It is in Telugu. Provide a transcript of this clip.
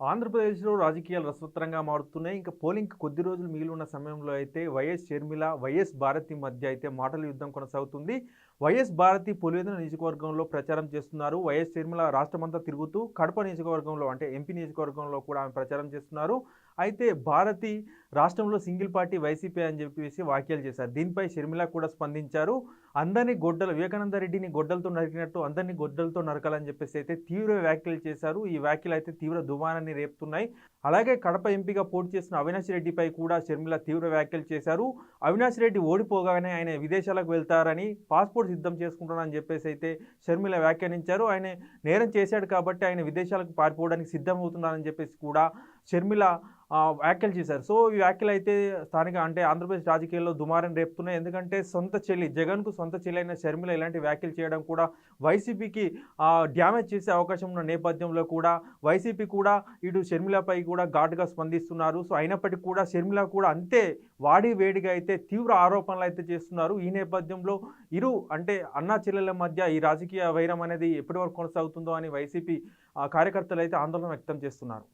ఆంధ్రప్రదేశ్లో రాజకీయాలు రసవత్తరంగా మారుతున్నాయి. ఇంకా పోలింగ్ కొద్ది రోజులు మిగిలి ఉన్న సమయంలో అయితే వైఎస్ షర్మిల వైఎస్ భారతి మధ్య అయితే మాటల యుద్ధం కొనసాగుతుంది. వైఎస్ భారతి పులివెందుల నియోజకవర్గంలో ప్రచారం చేస్తున్నారు. వైఎస్ షర్మిల రాష్ట్రమంతా తిరుగుతూ కడప నియోజకవర్గంలో అంటే ఎంపీ నియోజకవర్గంలో కూడా ఆమె ప్రచారం చేస్తున్నారు. అయితే భారతి రాష్ట్రంలో సింగిల్ పార్టీ వైసీపీ అని చెప్పేసి వ్యాఖ్యలు చేశారు. దీనిపై షర్మిల కూడా స్పందించారు. అందరినీ గొడ్డలు వివేకానంద రెడ్డిని గొడ్డలతో నరికినట్టు అందరినీ గొడ్డలతో నరకాలని చెప్పేసి అయితే తీవ్ర వ్యాఖ్యలు చేశారు. ఈ వ్యాఖ్యలు అయితే తీవ్ర దుమానాన్ని రేపుతున్నాయి. అలాగే కడప ఎంపీగా పోటీ చేసిన అవినాష్ రెడ్డిపై కూడా షర్మిల తీవ్ర వ్యాఖ్యలు చేశారు. అవినాష్ రెడ్డి ఓడిపోగానే ఆయన విదేశాలకు వెళ్తారని పాస్పోర్ట్ సిద్ధం చేసుకుంటానని చెప్పేసి అయితే షర్మిల వ్యాఖ్యానించారు. ఆయన నేరం చేశాడు కాబట్టి ఆయన విదేశాలకు పారిపోవడానికి సిద్ధమవుతున్నారని చెప్పేసి కూడా షర్మిల వ్యాఖ్యలు చేశారు. సో ఈ వ్యాఖ్యలు అయితే స్థానిక అంటే ఆంధ్రప్రదేశ్ రాజకీయాల్లో దుమారం రేపుతున్నాయి. ఎందుకంటే సొంత చెల్లి జగన్కు సొంత చెల్లి అయిన షర్మిల ఇలాంటి వ్యాఖ్యలు చేయడం కూడా వైసీపీకి డ్యామేజ్ చేసే అవకాశం ఉన్న నేపథ్యంలో కూడా వైసీపీ కూడా ఇటు షర్మిలపై కూడా ఘాటుగా స్పందిస్తున్నారు. సో అయినప్పటికీ కూడా షర్మిల కూడా అంతే వాడి వేడిగా అయితే తీవ్ర ఆరోపణలు అయితే చేస్తున్నారు. ఈ నేపథ్యంలో ఇరు అంటే అన్నా చెల్లెల మధ్య ఈ రాజకీయ వైరం అనేది ఎప్పటి వరకు కొనసాగుతుందో అని వైసీపీ కార్యకర్తలు అయితే ఆందోళన వ్యక్తం చేస్తున్నారు.